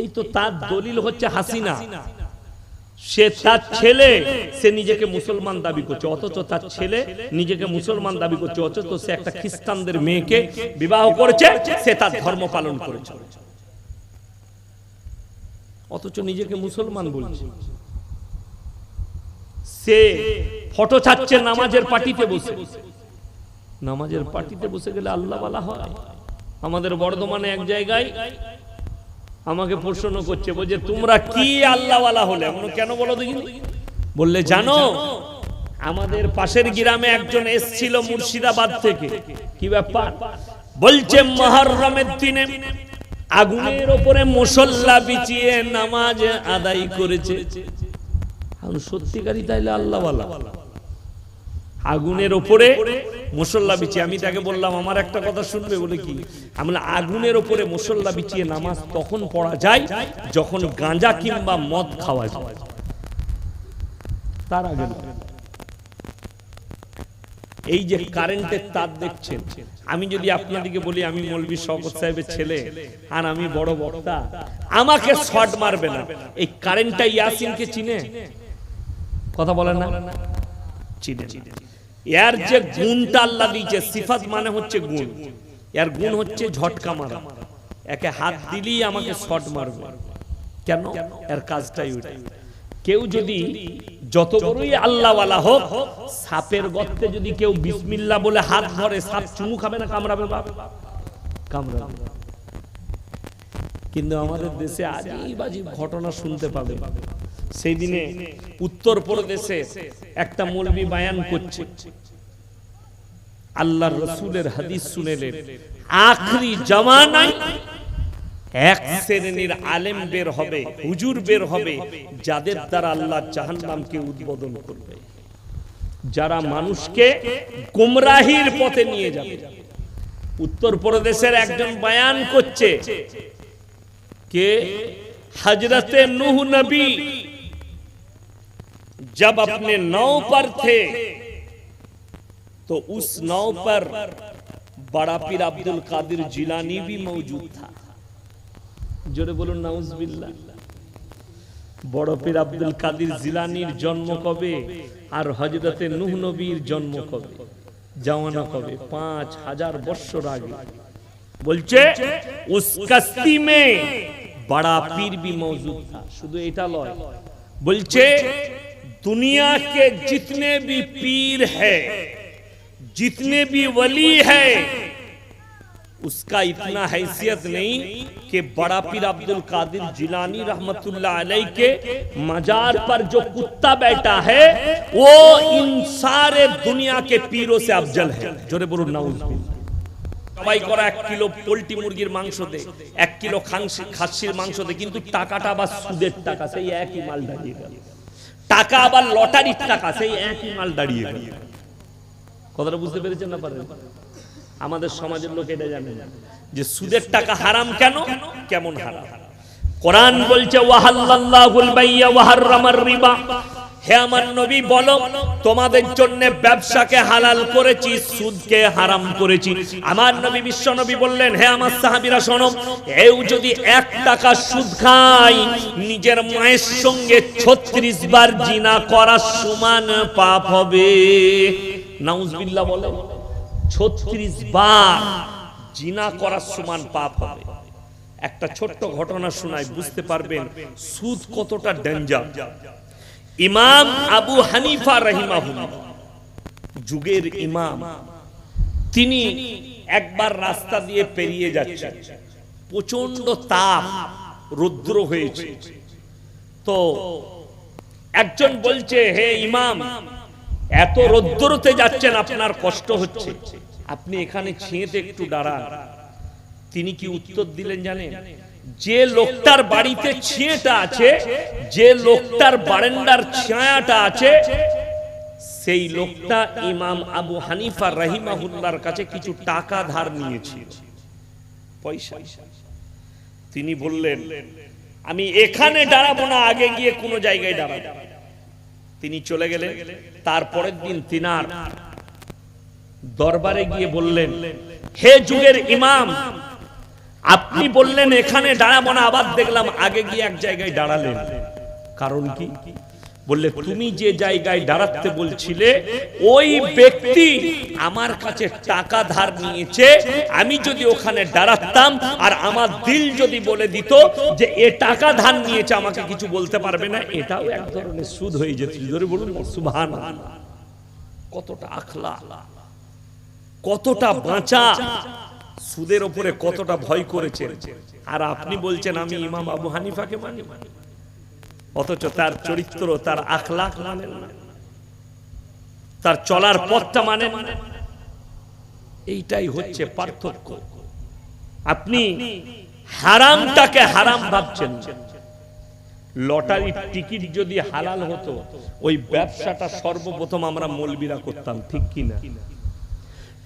এই তো তার দলিল হচ্ছে হাসিনা। সে তার ছেলে সে নিজেকে মুসলমান দাবি করছে। অথচ তার ছেলে নিজেকে মুসলমান দাবি করছে। অথচ সে একটা খ্রিস্টানদের মেয়েকে বিবাহ করেছে সে তার ধর্ম পালন করেছে। অথচ নিজেকে মুসলমান বলছে। সে ফটো ছাড়ছে নামাজের পার্টিতে বসে। নামাজের পার্টিতে বসে গেলে আল্লাহ বলা হয়। আমাদের বর্ধমানে এক জায়গায় আমাকে প্রশ্ন করছে, বলছে, তোমরা কি আল্লাহওয়ালা হলে? এমন কেন বলো দেখি? বললে, জানো, আমাদের পাশের গ্রামে একজন এসছিল মুর্শিদাবাদ থেকে। কি ব্যাপার? বলছে, মহরমের দিনে আগুনের ওপরে মুসল্লা বিছিয়ে নামাজ আদায় করেছে। সত্যিকারই তাইলে আল্লাহওয়ালা? আগুনের ওপরে মুসল্লা বিছিয়ে, আমি তাকে বললাম, আমার একটা কথা শুনবে? বলে কি? আমি আগুনের ওপরে মুসল্লা বিছিয়ে নামাজ তখন পড়া যায় যখন গাঁজা কিংবা মদ খাওয়া যায়। তার আগে এই যে কারেন্টের তার দেখছেন, আমি যদি আপনাদেরকে বলি, আমি মৌলবী শওকত সাহেবের ছেলে, আর আমি বড় বক্তা, আমাকে শর্ট মারবে না। এই কারেন্টটা ইয়াসিনকে চিনে? কথা বলেন না? চিনে চিনে এর যে গুণটা আল্লাহ দিয়েছে সিফাত মানে হচ্ছে গুণ। এর গুণ হচ্ছে ঝটকা মারা। একে হাত দিলেই আমাকে শট মারবে। কেন? এর কাজটাই ওইটাই কেউ যদি যত বড়ই আল্লাহওয়ালা হোক সাপের গর্তে যদি কেউ বিসমিল্লাহ বলে হাত ধরে সাপ চুমু খাবে না কামড়াবে বাপ? কামড়াবে। কিন্তু আমাদের দেশে আজীব আজীব ঘটনা শুনতে পাবে। সেই দিনে উত্তর প্রদেশে একটা মৌলবী বায়ান করছে। আল্লাহ রসুলের হাদিস শুনেলেন আখরি জমানায় এক শ্রেণির আলেম বের হবে, হুজুর বের হবে, যাদের দ্বারা আল্লাহ জাহান্নামকে উদ্বোধন করবে। যারা মানুষকে গোমরাহির পথে নিয়ে যাবে। উত্তর প্রদেশের একজন বায়ান করছে, কে? হাজরতে নুহ নবী। जब अपने नाव पर थे तो उस नाव पर बड़ा पीर अब्दुल कादिर जिलानी भी मौजूद था জোরে বলুন নাউজবিল্লাহ বড় পীর আব্দুল কাদির জিলানির জন্ম কবে আর হজরতে নূহ নবীর জন্ম কবে জওয়ানা কবে পাঁচ হাজার বৎসর আগে বলছে উস কস্তি মে बड़ा पीर भी मौजूद था শুধু এটা লয় বলছে दुनिया के जितने भी पीर है जितने भी वली है उसका इतना हैसियत नहीं कि बड़ा पीर अब्दुल कादिर जिलानी रहमतुल्लाह अलैह के मजार पर जो कुत्ता बैठा है वो इन सारे दुनिया के पीरों से अफजल है जोरे बोलो नाउज সবাই করা এক কিলো পোল্ট্রি মুরগির মাংস দে এক কিলো খাংসি খাসির মাংস দে কিন্তু টাকাটা আবার সুদের টাকা সেই একই মাল দাঁড়িয়ে গেল টাকা আবার লটারির টাকা, সেই একই মাল দাঁড়িয়ে কথাটা বুঝতে পেরেছেন না পারেন? আমাদের সমাজের লোক এটা জানে যে সুদের টাকা হারাম কেন? কেমন হারাম? কোরআন বলছে, ওয়াহাল্লাল্লাহুল বাইয়া ওয়াহাররামার রিবা। হে আমার নবী, বলো, তোমাদের জন্য ব্যবসাকে হালাল করেছি, সুদকে হারাম করেছি। আমার নবী, বিশ্ব নবী বললেন, হে আমার সাহাবীরা, শোনো, এও যদি এক টাকা সুদ খায় নিজের মায়ের সঙ্গে ছত্রিশ বার জিনা করার সমান পাপ হবে। নাউজবিল্লাহ বলে, ছত্রিশ বার জিনা করার সমান পাপ হবে। একটা ছোট্ট ঘটনা শোনায় বুঝতে পারবেন সুদ কতটা ডেঞ্জার ইমাম আবু হানিফা রহিমাহুল্লাহ। যুগের ইমাম। তিনি একবার রাস্তা দিয়ে পেরিয়ে যাচ্ছেন। প্রচণ্ড তাপ, রুদ্র হয়েছে। তো একজন বলছে, হে ইমাম, এত রৌদ্রতে যাচ্ছেন, আপনার কষ্ট হচ্ছে। আপনি এখানে ছিঁড়তে একটু দাঁড়ান। তিনি কি উত্তর দিলেন জানেন? যে লোকটার বাড়িতে ছিঁড়েটা আছে, যে লোকটার বারান্দার ছায়াটা আছে, সেই লোকটা ইমাম আবু হানিফা রহিমাহুল্লার কাছে কিছু টাকা ধার নিয়েছিল। পয়সা। তিনি বললেন, আমি এখানে দাঁড়াবো না, আগে গিয়ে কোনো জায়গায় দাঁড়াবো। তিনি চলে গেলেন। তারপরের দিন তিনার দরবারে গিয়ে বললেন, হে যুগের ইমাম আপনি বললেন এখানে দাঁড়াবো না, আবার দেখলাম আগে গিয়ে এক জায়গায় দাঁড়ালেন। কারণ কি? বললে, তুমি যে জায়গায় দাঁড়াতে বলছিলে, ওই ব্যক্তি আমার কাছে টাকা ধার নিয়েছে, আমি যদি ওখানে দাঁড়াতাম আর আমার দিল যদি বলে দিত যে এ টাকা ধার নিয়েছে, আমাকে কিছু বলতে পারবে না। এটাও এক ধরনের সুদ হয়ে যেত। ধরে বলুন সুভান কতটা আখলা, কতটা বাঁচা। সুদের ওপরে কতটা ভয় করেছেন। আর আপনি বলছেন, আমি ইমাম আবু হানিফাকে মানি। অথচ তার চরিত্র, তার আখলাখ মানেন তার চলার পথটা মানেন না। এইটাই হচ্ছে পার্থক্য। আপনি হারামটাকে হারাম ভাবছেন লটারির টিকিট যদি হালাল হতো, ওই ব্যবসাটা সর্বপ্রথম আমরা মলবিরা করতাম, ঠিক কিনা?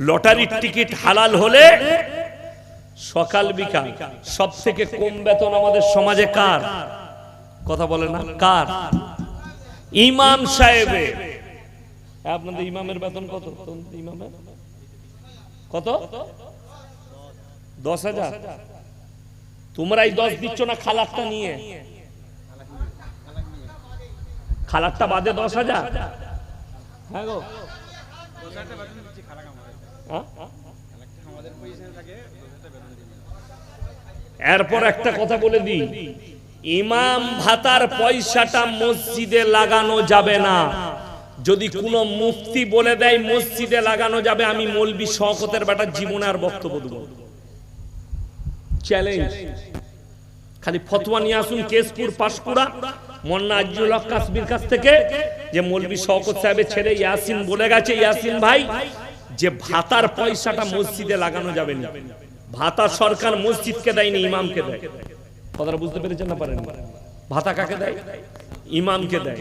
লটারির টিকিট হালাল হলে সকাল বিকাল। সব থেকে কম বেতন আমাদের সমাজে কার? কথা বলে না, কার? ইমাম সাহেবে। আপনাদের ইমামের বেতন কত? ইমামের? কত? দশ হাজার? তোমরা এই দশ দিচ্ছ না খালাকটা নিয়ে? খালাকটা বাদে দশ হাজার? হ্যাঁ গো। হ্যাঁ? এরপর একটা কথা বলে দিই। ইমাম ভাতার পয়সাটা মসজিদে লাগানো যাবে না। যদি কোনো মুফতি বলে দেয়, মসজিদে লাগানো যাবে আমি মলবি শওকতের বেটার জীবনে আর বক্তব্য দেবো চ্যালেঞ্জ খালি ফতোয়া নিয়ে আসুন কেশপুর, পাশকুড়া, মন্না আজিজুল হক কাশ্মীর কাছ থেকে, যে মলবি শওকত সাহেবের ছেলে ইয়াসিন বলে গেছে। ইয়াসিন ভাই যে ভাতার পয়সাটা মসজিদে লাগানো যাবে না ভাতা সরকার মসজিদকে দেয়নি, ইমামকে দেয়। কথাটা বুঝতে পেরেছেন না পারেন ভাতা কাকে দেয়? ইমামকে দেয়।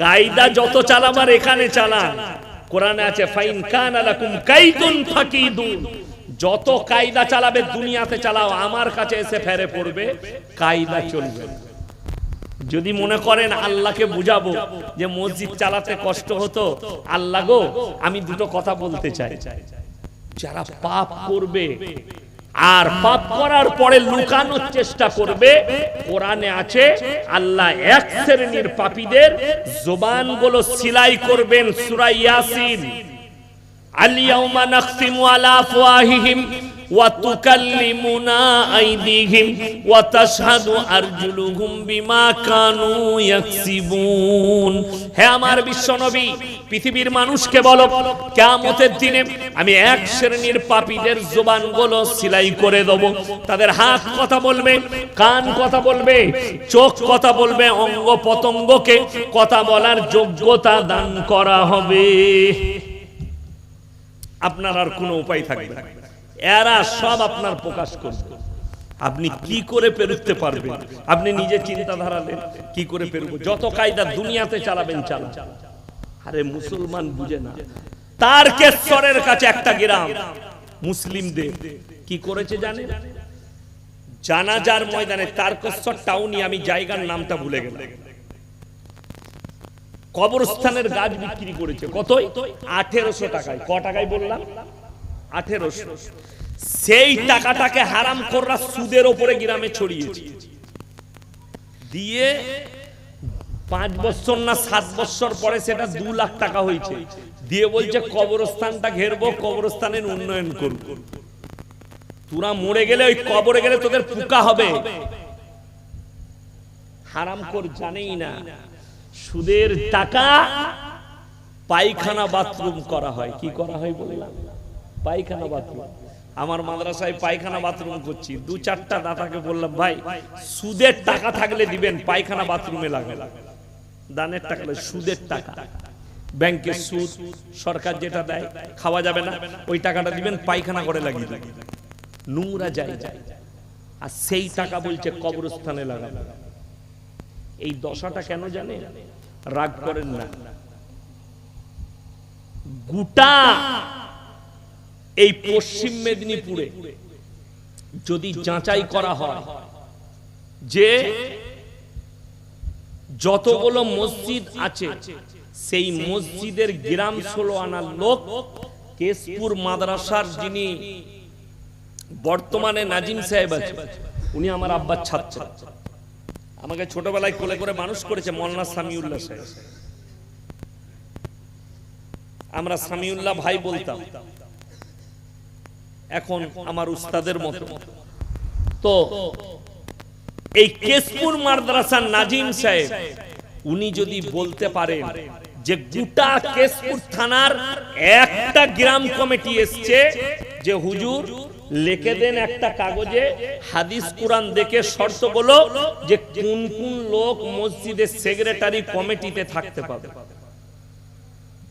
কায়দা যত চালাবার এখানে চালান। কোরআনে আছে, ফাইন কান আলাকুম কাইদুন ফাকিদুন। যত কায়দা চালাবে দুনিয়াতে চালাও, আমার কাছে এসে ফেরে পড়বে, কায়দা চলবে। যদি মনে করেন আল্লাহকে বুঝাবো যে মসজিদ চালাতে কষ্ট হতো, আল্লাহ গো, আমি দুটো কথা বলতে চাই। যারা পাপ করবে আর পাপ করার পরে লুকানোর চেষ্টা করবে, কোরআনে আছে, আল্লাহ এক শ্রেণির পাপীদের জবানগুলো সিলাই করবেন সূরা ইয়াসিন। আলিয়াউমা নাখতিমু আলা আফওয়াহিহিম আইদিহিম ওয়া তাশহাদু আরজুলুহুম বিমা কানু ইয়াকসিবুন হে আমার বিশ্বনবী, পৃথিবীর মানুষকে বলো, কিয়ামতের দিনে আমি এক শ্রেণির পাপীদের জবানগুলো সিলাই করে দেব। তাদের হাত কথা বলবে, কান কথা বলবে, চোখ কথা বলবে, অঙ্গ পতঙ্গকে কথা বলার যোগ্যতা দান করা হবে। আপনার আর কোনো উপায় থাকবে না। এরা সব আপনার প্রকাশ করবে। আপনি কি করে পেরুতে পারবেন? আপনি নিজে চিন্তাধারা নেন, কি করে পেরুব? যত কায়দা দুনিয়াতে চালাবেন চালা আরে মুসলমান বুঝে না। তার কেশ্বরের কাছে একটা গ্রাম, মুসলিমদের। কি করেছে জানে জানাজার ময়দানে তারকেশ্বর টাউনি আমি জায়গার নামটা ভুলে গেলাম। কবরস্থানের গাছ বিক্রি করেছে। কতই? আঠেরোশো টাকায়। ক টাকায় বললাম? আঠেরোশো। সেই টাকাটাকে হারাম কররা সুদের ওপরে গ্রামে ছড়িয়েছে। দিয়ে পাঁচ বছর না সাত বছর পরে সেটা দু লাখ টাকা হয়েছে। দিয়ে বলছে, কবরস্থানটা ঘেরবো, কবরস্থানের উন্নয়ন করব। তোরা মরে গেলে ওই কবরে গেলে তোদের পোকা হবে। হারাম কর জানেই না। সুদের টাকা পায়খানা বাথরুম করা হয়। কি করা হয় বললাম? পায়খানা বাথরুম। আমার মাদ্রাসায় পায়খানা বাথরুম করছি। দু চারটা দাতাকে বললাম, ভাই, সুদের টাকা থাকলে দিবেন, পায়খানা বাথরুমে লাগে দানের টাকা সুদের টাকা। ব্যাংকের সুদ, সরকার যেটা দেয়, খাওয়া যাবে না। ওই টাকাটা দিবেন, পায়খানা করে লাগিয়ে দেবেন। নোংরা যায় যায় আর সেই টাকা বলছে, কবরস্থানে লাগাবে এই দশাটা কেন জানে? রাগ করেন না। গোটা এই পশ্চিম মেদিনীপুরে যদি যাচাই করা হয় যে যতগুলো মসজিদ আছে, সেই মসজিদের গ্রাম ষোলো আনার লোক কেশপুর মাদ্রাসার যিনি বর্তমানে নাজিম সাহেব আছে, উনি আমার আব্বার ছাত্র। আমাকে ছোটবেলায় কোলে করে মানুষ করেছে মল্লা সামিউল্লাহ সাহেব। আমরা সামিউল্লাহ ভাই বলতাম এখন আমার উস্তাদের মতো। তো এই কেশপুর মাদ্রাসার নাজিম সাহেব উনি যদি বলতে পারেন যে গোটা কেশপুর থানার একটা গ্রাম কমিটি এসছে যে হুজুর লিখে দেন একটা কাগজে হাদিস কোরআন দেখে শর্ত বলো যে কোন কোন লোক মসজিদের সেক্রেটারি কমিটিতে থাকতে পাবে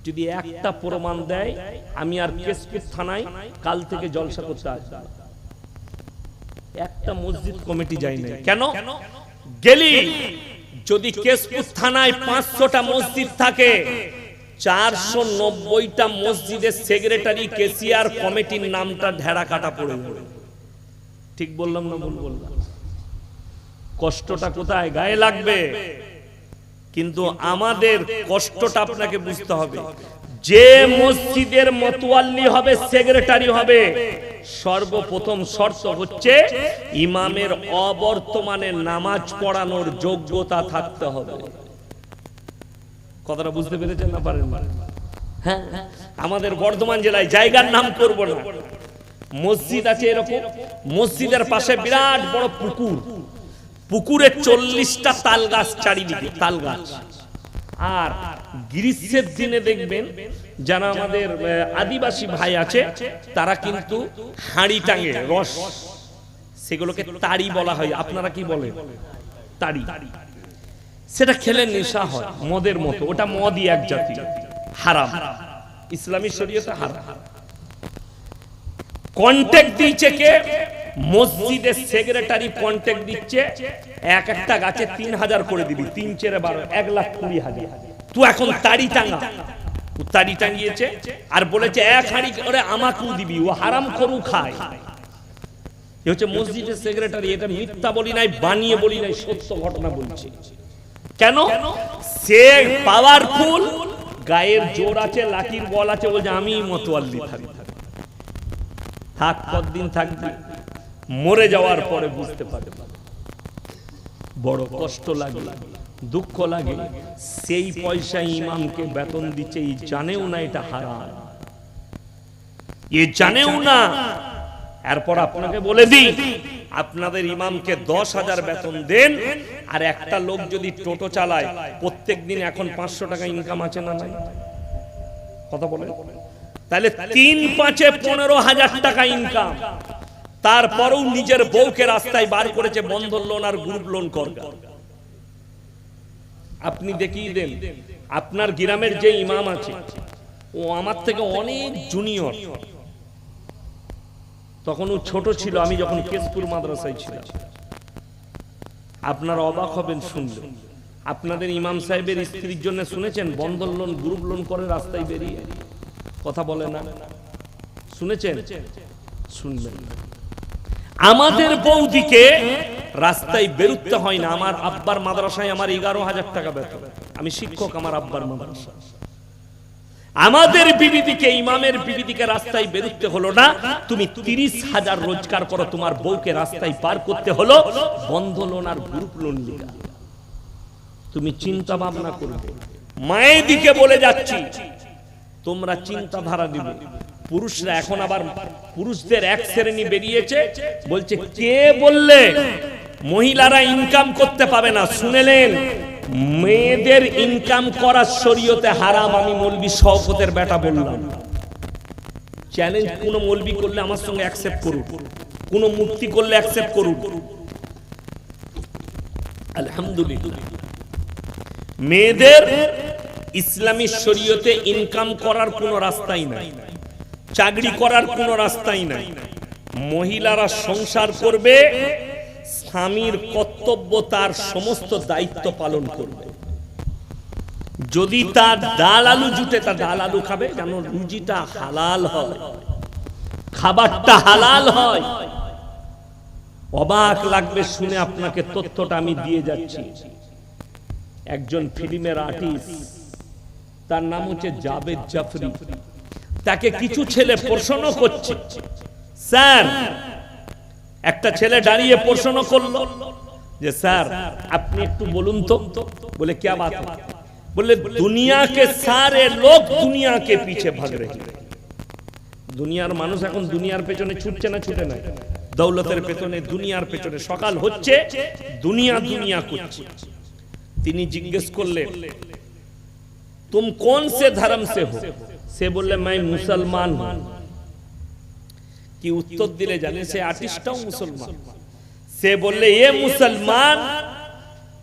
যদি একটা প্রমাণ দেয়, আমি আর কেশপুর থানায় কাল থেকে জলসা করতে আসব। একটা মসজিদ কমিটি যাই কেন? গেলি। যদি কেশপুর থানায় পাঁচশোটা মসজিদ থাকে, চারশো নব্বইটা মসজিদের সেক্রেটারি কেসিয়ার কমিটির নামটা ঢেড়া কাটা পড়ে যাবে। ঠিক বললাম না ভুল বললাম? কষ্টটা কোথায়? গায়ে লাগবে। কিন্তু আমাদের কষ্টটা আপনাকে বুঝতে হবে। যে মসজিদের মতোয়াল্লি হবে সেক্রেটারি হবে সর্বপ্রথম শর্ত হচ্ছে ইমামের অবর্তমানে নামাজ পড়ানোর যোগ্যতা থাকতে হবে। কথাটা বুঝতে পেরেছেন না পারেন হ্যাঁ? আমাদের বর্ধমান জেলায় জায়গার নাম করব না। মসজিদ আছে এরকম। মসজিদের পাশে বিরাট বড় পুকুর। পুকুরে চল্লিশটা তাল গাছ চারিদিকে তাল গাছ। আর গ্রীষ্মের দিনে দেখবেন যারা আমাদের আদিবাসী ভাই আছে তারা কিন্তু হাঁড়ি টাঙে রস। সেগুলোকে তাড়ি বলা হয়। আপনারা কি বলেন? তাড়ি। সেটা খেলে নেশা হয় মদের মতো। ওটা মদই এক জাতি। হারাম। ইসলামী শরীয়তে হারাম। কন্ট্যাক্ট দিচ্ছে কে? মসজিদের সেক্রেটারি কন্ট্যাক্ট দিচ্ছে। এক একটা গাছে তিন হাজার করে দিবি। তিন চেরে বারো, এক লাখ কুড়ি হাজার। তুই এখন তাড়ি টাঙ্গা ও তাড়ি টাঙ্গিয়েছে আর বলেছে, এক হাঁড়ি করে আমাকেও দিবি। ও হারাম করু খায়। এ হচ্ছে মসজিদের সেক্রেটারি এটা মিথ্যা বলি নাই, বানিয়ে বলি নাই, সত্য ঘটনা বলছি। কেন? সে পাওয়ারফুল গায়ের জোর আছে, লাঠির বল আছে, বলছে আমি মতোয়াল্লি থাকি থাক কতদিন থাকবি? মরে যাওয়ার পরে বুঝতে পারবে। বড় কষ্ট লাগে, দুঃখ লাগে। সেই পয়সা ইমামকে বেতন দিচ্ছে, এই জানেও না এটা হারাম। এ জানেও না। এরপর আপনাকে বলে দিই, আপনাদের ইমামকে দশ হাজার বেতন দেন, আর একটা লোক যদি টোটো চালায় প্রত্যেক দিন এখন পাঁচশো টাকা ইনকাম আছে না নাই? কথা বলে তাহলে তিন পাঁচে পনেরো হাজার টাকা ইনকাম তারপরেও নিজের বউকে রাস্তায় বার করেছে বন্ধন লোন আর গ্রুপ লোন কর আপনি দেখিয়ে দেন, আপনার গ্রামের যে ইমাম আছে, ও আমার থেকে অনেক জুনিয়র তখন ও ছোট ছিল, আমি যখন কেশপুর মাদ্রাসায় ছিলাম। আপনার অবাক হবেন শুনলে। আপনাদের ইমাম সাহেবের স্ত্রীর জন্য শুনেছেন, বন্ধন লোন গ্রুপ লোন করে রাস্তায় বেরিয়ে। কথা বলে না। শুনেছেন? শুনবেন। আমাদের বৌদিকে রাস্তায় বেরুতে হয় না। আমার আব্বার মাদ্রাসায় আমার এগারো হাজার টাকা বেতন। আমি শিক্ষক আমার আব্বার মাদ্রাসা। আমাদের বিবিদিকে ইমামের বিবিদিকে রাস্তায় বেরুতে হলো না। তুমি তিরিশ হাজার রোজগার করো তোমার বউকে রাস্তায় পার করতে হলো বন্ধ লোন আর গ্রুপ লোন লিগা তুমি চিন্তা ভাবনা করবে। মায়ের দিকে বলে যাচ্ছি। তোমরা চিন্তাধারা দিবে পুরুষরা এখন আবার পুরুষদের এক শ্রেণি বেরিয়েছে। বলছে কে বললে মহিলারা ইনকাম করতে পাবে না? শুনেলেন মেয়েদের ইনকাম করার শরীয়তে হারাম আমি মলবি শওকতের বেটা বললাম। চ্যালেঞ্জ কোন মলবি করলে আমার সঙ্গে অ্যাকসেপ্ট করুন কোন মুক্তি করলে অ্যাকসেপ্ট করুন আলহামদুলিল্লাহ। মেয়েদের ইসলামী শরীয়তে ইনকাম করার কোনো রাস্তাই নাই, চাকরি করার কোনো রাস্তাই নাই। মহিলারা সংসার করবে, স্বামীর কর্তব্য তার সমস্ত দায়িত্ব পালন করবে। যদি তার ডাল আলু জুটে তার ডাল আলু খাবে, যেন রুজিটা হালাল হয়, খাবারটা হালাল হয়। অবাক লাগবে শুনে আপনাকে তথ্যটা আমি দিয়ে যাচ্ছি। একজন ফিল্মের আর্টিস্ট তার নাম হচ্ছে জাবেদ জাফরি তাকে কিছু ছেলে প্রশ্ন করছে স্যার একটা ছেলে দাঁড়িয়ে প্রশ্ন করলো যে স্যার আপনি একটু বলুন তো বলে क्या बात है बोले दुनिया के सारे लोग दुनिया के पीछे भाग रहे हैं দুনিয়ার মানুষ এখন দুনিয়ার পেছনে ছুটছে না ছুটে না দৌলতের পেছনে দুনিয়ার পেছনে সকাল হচ্ছে দুনিয়া দুনিয়া করছে তিনি জিজ্ঞেস করলেন तुम कौन से धर्म से हो সে বললে मैं मुसलमान हूं কি উত্তর দিলে জানে সে আর্টিস্টটাও মুসলমান সে বললে ये मुसलमान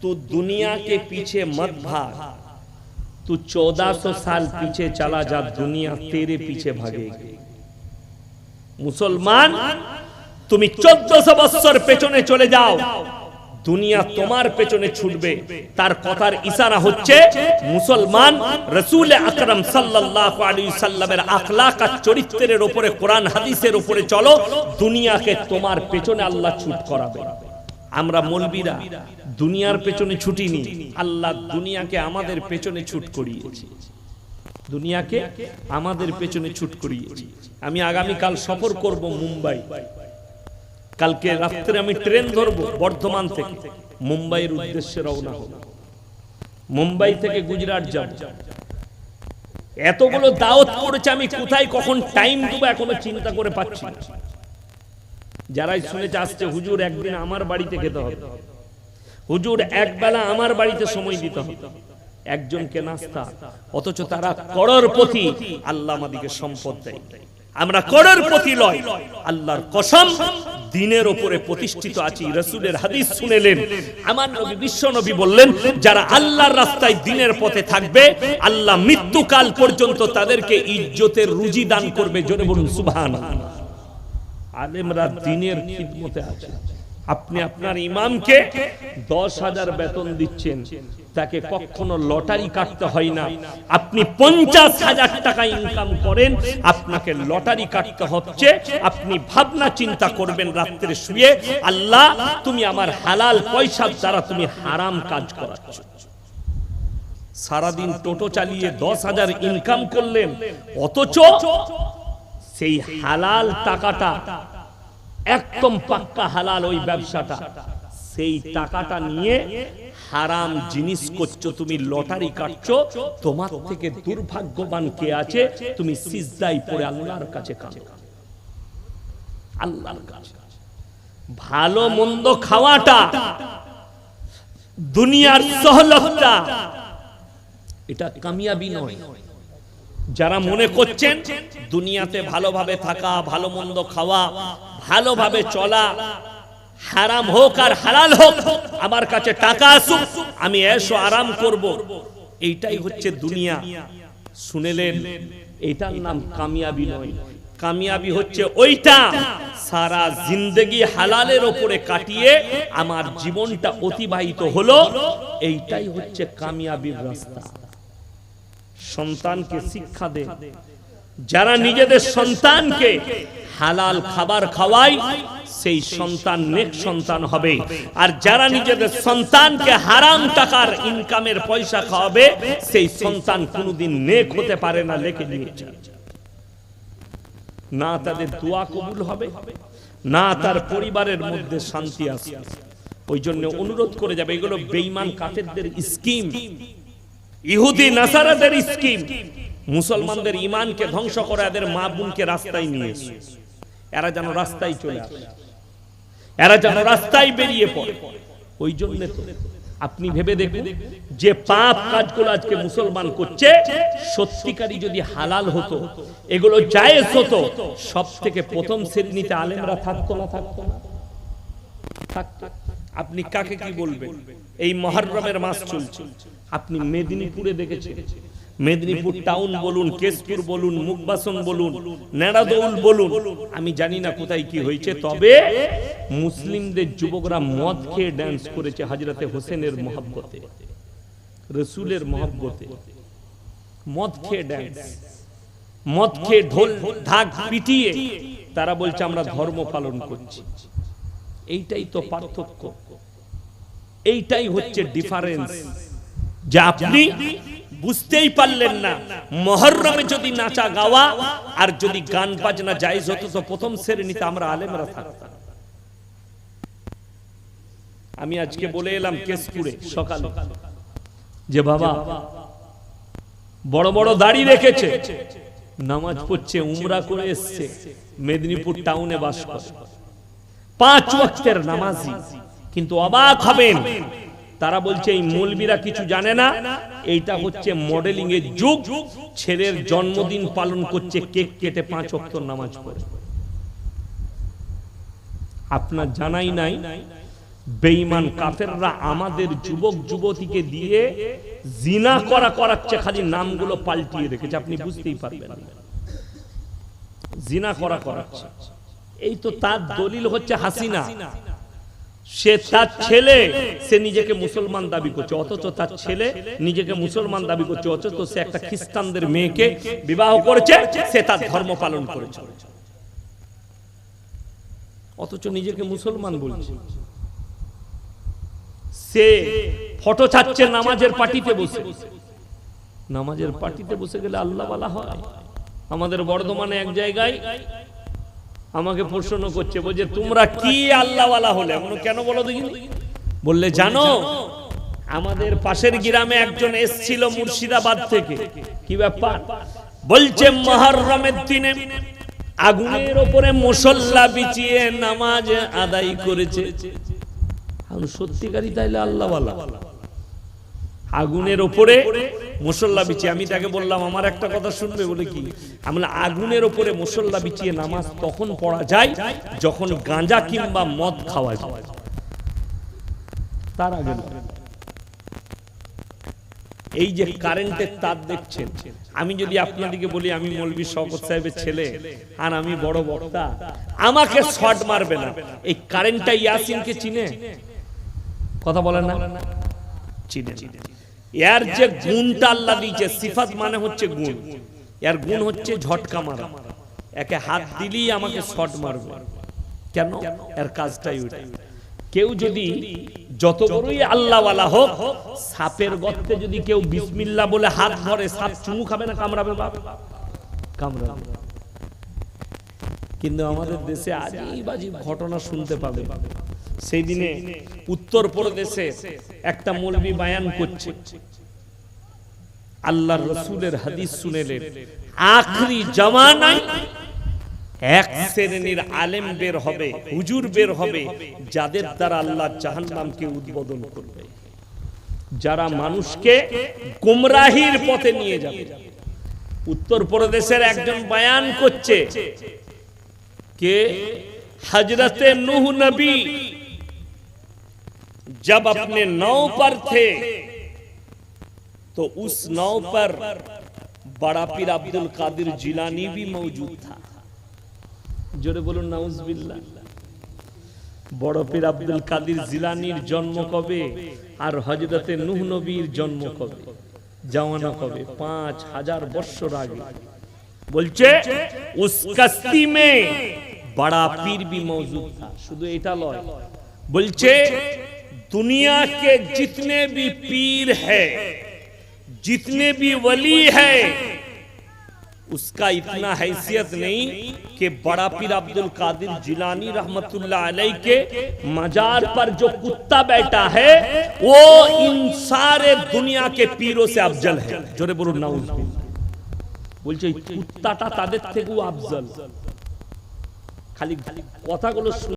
तू दुनिया के पीछे मत भाग तू 1400 साल पीछे चला जा दुनिया तेरे पीछे भागेगी মুসলমান তুমি চোদ্দশো বৎসর পেছনে চলে যাও দুনিয়া তোমার পেছনে ছুটবে। তার কথার ইশারা হচ্ছে, মুসলমান রসুল আকরাম সাল্লাল্লাহু আলাইহি সাল্লামের আখলাক আর চরিত্রের উপরে কোরআন হাদিসের উপরে চলো, দুনিয়াকে তোমার পেছনে আল্লাহ ছুট করাবে। আমরা মলবিরা দুনিয়ার পেছনে ছুটিনি, আল্লাহ দুনিয়াকে আমাদের পেছনে ছুট করিয়েছে। দুনিয়াকে আমাদের পেছনে ছুট করিয়েছি। আমি আগামীকাল সফর করব মুম্বাই। কালকে রাত্রে আমি ট্রেন ধরবো বর্ধমান থেকে। মুম্বাইয়ের উদ্দেশ্যে রওনা হব। মুম্বাই থেকে গুজরাট যাব। এতগুলো দাওয়াত করেছে আমি কোথায়, কখন টাইম দেবো এখনও চিন্তা করে পাচ্ছি। যারাই শুনেছে আসছে, হুজুর একদিন আমার বাড়িতে খেতে হবে। হুজুর একবেলা আমার বাড়িতে সময় দিতে হবে। একজনকে নাস্তা, অথচ তারা করোড়পতি আল্লাহ আমাদেরকে সম্পদ দেয়। আমরা করোড়পতি লয়, আল্লাহর কসম। দিনের ওপরে প্রতিষ্ঠিত আছি, রসুলের হাদিস শুনেলেন। আমার নবী, বিশ্ব নবী বললেন, যারা আল্লাহর রাস্তায় দিনের পথে থাকবে, আল্লাহ মৃত্যুকাল পর্যন্ত তাদেরকে ইজ্জতের রুজি দান করবে। জোরে বলুন, সুবহানাল্লাহ। আলেমরা দিনের খিদমতে আছে। আপনি আপনার ইমামকে দশ হাজার বেতন দিচ্ছেন। তাকে কখনো লটারি কাটতে হয় না। আপনি পঞ্চাশ হাজার টাকা ইনকাম করেন, আপনাকে লটারি কাটতে হচ্ছে। আপনি ভাবনা চিন্তা করবেন রাত্রে শুয়ে, আল্লাহ, তুমি আমার হালাল পয়সার দ্বারা তুমি হারাম কাজ করাচ্ছ। সারাদিন টোটো চালিয়ে দশ হাজার ইনকাম করলেন, অথচ সেই হালাল টাকাটা, একদম পাক্কা হালাল ওই ব্যবসাটা, সেই টাকাটা নিয়ে হারাম জিনিস করছ, তুমি লটারি কাটছো, তোমার থেকে দুর্ভাগ্যবান কে আছে? তুমি সিজদাই পড়ে আল্লাহর কাছে কাঁদো। আল্লাহর কাছে। ভালো মন্দ খাওয়াটা, দুনিয়ার সহলতটা এটা কামিয়াবি নয়। যারা মনে করছেন, দুনিয়াতে ভালোভাবে থাকা, ভালো মন্দ খাওয়া, ভালোভাবে চলা হারাম হোক আর হালাল হোক, আমার কাছে টাকা আসুক, আমি এসো, আরাম করব। এইটাই হচ্ছে দুনিয়া। শুনেলেন, এটার নাম কামিয়াবি নয়। কামিয়াবি হচ্ছে ওইটা সারা জিন্দগি হালালের ওপরে কাটিয়ে আমার জীবনটা অতিবাহিত হলো, এইটাই হচ্ছে কামিয়াবির রাস্তা। সন্তানকে শিক্ষা দে। যারা নিজেদের সন্তানকে হালাল খাবার খাওয়ায় সেই সন্তান নেক সন্তান হবে। আর যারা নিজেদের সন্তানকে হারাম টাকার ইনকামের পয়সা খাওয়াবে সেই সন্তান কোনোদিন নেক হতে পারে না লেখে দিয়েছে না তাদের দোয়া কবুল হবে না তার পরিবারের মধ্যে শান্তি আসবে ওই জন্য অনুরোধ করে যাবে এগুলো বেইমান কাফেরদের স্কিম ইহুদি নাসারাদের স্কিম মুসলমানদের ইমানকে ধ্বংস করে এদের মা বোনকে রাস্তায় নিয়ে এরা যেন রাস্তায় চলে আসে। এরা যেন রাস্তায় বেরিয়ে পড়ে, ওই জন্য তো আপনি ভেবে দেখুন যে পাপ কাজগুলো আজকে মুসলমান করছে, সত্যিকারই যদি হালাল হতো, এগুলো জায়েজ হতো সব থেকে প্রথম শ্রেণীতে আলেমরা থাকতো না থাকতো না। আপনি কাকে কি বলবেন? এই মহরমের মাস চলছে। আপনি মেদিনীপুরে দেখেছেন। মেদিনীপুর টাউন বলুন কেশপুর বলুন মুখবাসন বলুন নেড়াদৌল বলুন আমি জানি না কোথায় কি হয়েছে তবে মুসলিমদের যুবকরা মদ খেয়ে ড্যান্স করেছে হাজরাতে হোসেনের মহব্বতে। রসুলের মহব্বতে। মদ খেয়ে ড্যান্স মদ খেয়ে ঢোল ঢাক পিটিয়ে তারা বলছে আমরা ধর্ম পালন করছি। এইটাই তো পার্থক্য। এইটাই হচ্ছে ডিফারেন্স যা আপনি বুঝতেই পারলেন না। মহরমে যদি নাচা গাওয়া আর যদি গান বাজনা জায়েজ হতো, তো প্রথম শ্রেণীতে আমরা আলেমরা থাকতাম। আমি আজকে বলে এলাম কেশপুরে সকালে যে বাবা, বড় বড় দাড়ি রেখেছে, নামাজ পড়ছে, উমরা করে এসছে, মেদিনীপুর টাউনে বাস করে। পাঁচ ওয়াক্তের নামাজি, কিন্তু অবাক হবেন তারা বলছে এই মৌলবীরা কিছু জানে না। এইটা হচ্ছে মডেলিং এর যুগ। ছেলের জন্মদিন পালন করছে কেক কেটে পাঁচ ওয়াক্ত নামাজ পড়ে। আপনার জানাই নাই বেঈমান কাফেররা আমাদের যুবক যুবতীকে দিয়ে জিনা করা করাচ্ছে খালি নামগুলো পাল্টিয়ে রেখেছে আপনি বুঝতেই পারবেন। জিনা করা করাচ্ছে। এই তো তার দলিল হচ্ছে হাসিনা। সে তার ছেলে, সে নিজেকে মুসলমান দাবি করছে। অথচ তার ছেলে নিজেকে মুসলমান দাবি করছে। অথচ সে একটা খ্রিস্টানদের মেয়েকে বিবাহ করেছে, সে তার ধর্ম পালন করেছে। অথচ নিজেকে মুসলমান বলছে। সে ফটো ছাড়ছে নামাজের পার্টিতে বসে। নামাজের পার্টিতে বসে গেলে আল্লাহ বলা হয়। আমাদের বর্ধমানে এক জায়গায় আমাকে প্রশ্ন করছে, বলছে, তোমরা কি আল্লাহওয়ালা হলে? এমন কেন বলো দেখি বললে, জানো, আমাদের পাশের গ্রামে একজন এসছিল মুর্শিদাবাদ থেকে। কি ব্যাপার? বলছে, মহরমের দিনে আগুনের ওপরে মুসল্লা বিছিয়ে নামাজ আদায় করেছে। সত্যিকারই তাইলে আল্লাহওয়ালা? আগুনের ওপরে মুসল্লা বিছিয়ে, আমি তাকে বললাম, আমার একটা কথা শুনবে? বলে কি? আমরা আগুনের ওপরে মুসল্লা বিছিয়ে নামাজ তখন পড়া যায় যখন গাঁজা কিংবা মদ খাওয়া যায়। তার আগে এই যে কারেন্টের তার দেখছেন, আমি যদি আপনাদেরকে বলি, আমি মৌলবী শওকত সাহেবের ছেলে, আর আমি বড় বক্তা, আমাকে শর্ট মারবে না। এই কারেন্টটা ইয়াসিনকে চিনে? কথা বলেন না। চিনে চিনে এর যে গুণটা আল্লাহ দিয়েছে সিফাত মানে হচ্ছে গুণ। এর গুণ হচ্ছে ঝটকা মারা। একে হাত দিলেই আমাকে শট মারবে। কেন? এর কাজটাই ওটা কেউ যদি যত বড়ই আল্লাহওয়ালা হোক সাপের গর্তে যদি কেউ বিসমিল্লাহ বলে হাত ধরে সাপ চুমু খাবে না কামড়াবে বাপ? কামড়াবে। কিন্তু আমাদের দেশে আজই বাজি ঘটনা শুনতে পাবে। সেই দিনে উত্তর প্রদেশে একটা মৌলবী বায়ান করছে। আল্লাহ রসুলের হাদিস শুনেলেন আখরি জামানায় এক শ্রেণির আলেম বের হবে, হুজুর বের হবে, যাদের দ্বারা আল্লাহ জাহান্নামকে উদ্বোধন করবে। যারা মানুষকে গুমরাহির পথে নিয়ে যাবে। উত্তর প্রদেশের একজন বায়ান করছে, কে? হাজরাতে নুহ নবী। जब अपने नाव पर थे तो उस नाव पर बड़ा पीर अब्दुल कादिर जिलानी भी मौजूद था জোরে বলুন নাউজবিল্লাহ বড় পীর আব্দুল কাদির জিলানির জন্ম কবে আর হজরতে নূহ নবীর জন্ম কবে জাওয়ানা কবে পাঁচ হাজার বৎসর আগে বলছে উস কস্তি মে बड़ा पीर भी मौजूद था শুধু এটা লয় বলছে दुनिया के जितने भी पीर है जितने भी वली है उसका इतना हैसियत नहीं कि बड़ा पीर अब्दुल कादिर जिलानी रहमतुल्लाह अलैह के मजार पर जो कुत्ता बैठा है वो इन सारे दुनिया के पीरों से अफजल है जोरे बोलो नाउज বলছে এই কুত্তাটা তাদের থেকেও আফজল খালি কথাগুলো শুনে